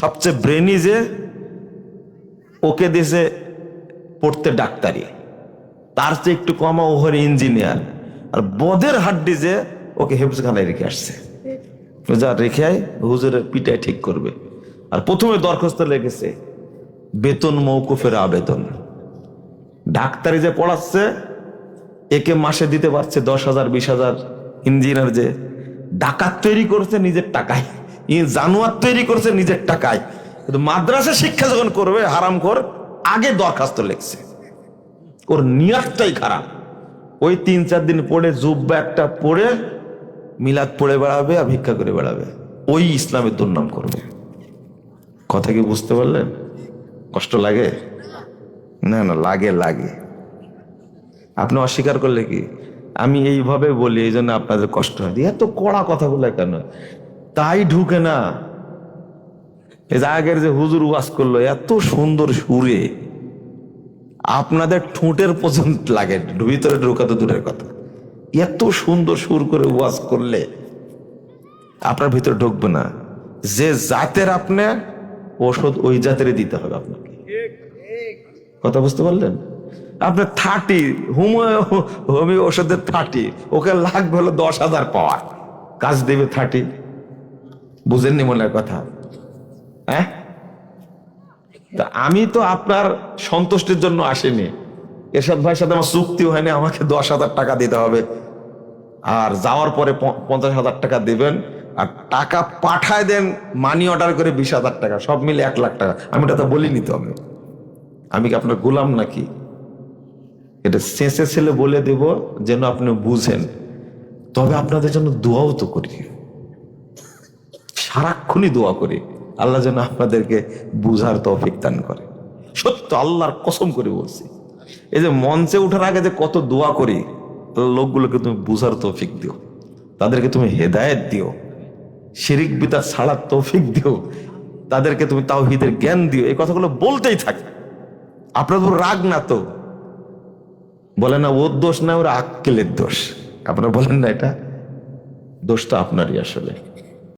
সবচেয়ে ব্রেনি যে ওকে দেশে পড়তে ডাক্তারি। তার চেয়ে একটু কমা ওহর ইঞ্জিনিয়ার আর বদের হাড্ডি যে ওকে হেফজখানায় রেখে আসছে। যা রেখে হুজুরের পিটায় ঠিক করবে। আর প্রথমে দরখাস্ত লেগেছে, বেতন মৌকুফের আবেদন। ডাক্তারি যে পড়াচ্ছে, একে মাসে দিতে পারছে দশ হাজার, বিশ হাজার। ইঞ্জিনিয়ার যে ডাকাত তৈরি করছে নিজের টাকায়। জানোয়ার তৈরি করছে, নিজের টাকায়। কিন্তু মাদ্রাসা শিক্ষা যখন করবে, হারাম কর আগে দরখাস্ত লেখছে। ওর নিয়াতটাই খারাপ। ওই তিন চার দিন পরে জুব্বা একটা পড়ে, মিলাদ পড়ে বেড়াবে আর ভিক্ষা করে বেড়াবে। ওই ইসলামের দুর্নাম করবে। কথা কি বুঝতে পারলেন? কষ্ট লাগে? না না, লাগে লাগে। আপনি অস্বীকার করলে কি? আমি এইভাবে বলি এই জন্য আপনাদের কষ্ট হয়। এত কড়া কথাগুলো কেন? তাই ঢুকে না। এই আগের যে হুজুর ওয়াজ করল, এত সুন্দর সুরে। আপনাদের ঠোঁটের পর্যন্ত লাগে, ভিতরে ঢোকা তো দূরের কথা। এত সুন্দর সুর করে ওয়াজ করলে আপনার ভিতরে ঢুকবে না। যে জাতের আপনি, ওষুধ ওই জাতেরই দিতে হবে আপনাকে। কথা বুঝতে পারলেন? আপনার থার্টি হোমিও হোমিও ওষুধের থার্টি, ওকে লাগবে হলো দশ হাজার পাওয়া কাজ দেবে থার্টি। বুঝেননি মনে কথা। হ্যাঁ? তা আমি তো আপনার সন্তুষ্টির জন্য আসিনি। এরশাদ ভাইয়ের সাথে আমার চুক্তি হয়নি, আমাকে দশ হাজার টাকা দিতে হবে। আর যাওয়ার পরে পঞ্চাশ হাজার টাকা দেবেন, আর টাকা পাঠায় দেন মানি অর্ডার করে বিশ হাজার টাকা, সব মিলে এক লাখ টাকা। আমি এটা তো বলিনি তো আমি। আমি কি আপনার গোলাম নাকি? এটা শেষে ছেলে বলে দেব, যেন আপনি বুঝেন। তবে আপনাদের জন্য দোয়াও তো করি। সারাক্ষণই দোয়া করি। আল্লাহ যেন আপনাদেরকে বুঝার তৌফিক দান করে। সত্য, আল্লাহর কসম করে বলছি। এই যে মঞ্চে ওঠার আগে যে কত দোয়া করি লোকগুলোকে তুমি বুঝার তৌফিক দিও। তাদেরকে তুমি হেদায়েত দিও। শিরিক বিতা ছাড়ার তৌফিক দিও। তাদেরকে তুমি তাওহিদের জ্ঞান দিও। এই কথাগুলো বলতেই থাকে। আপনাদের উপর রাগ না তো? বলে না ওর দোষ না, ওর আক্কেলের দোষ। আপনারা বলেন না, এটা দোষটা আপনারই আসলে।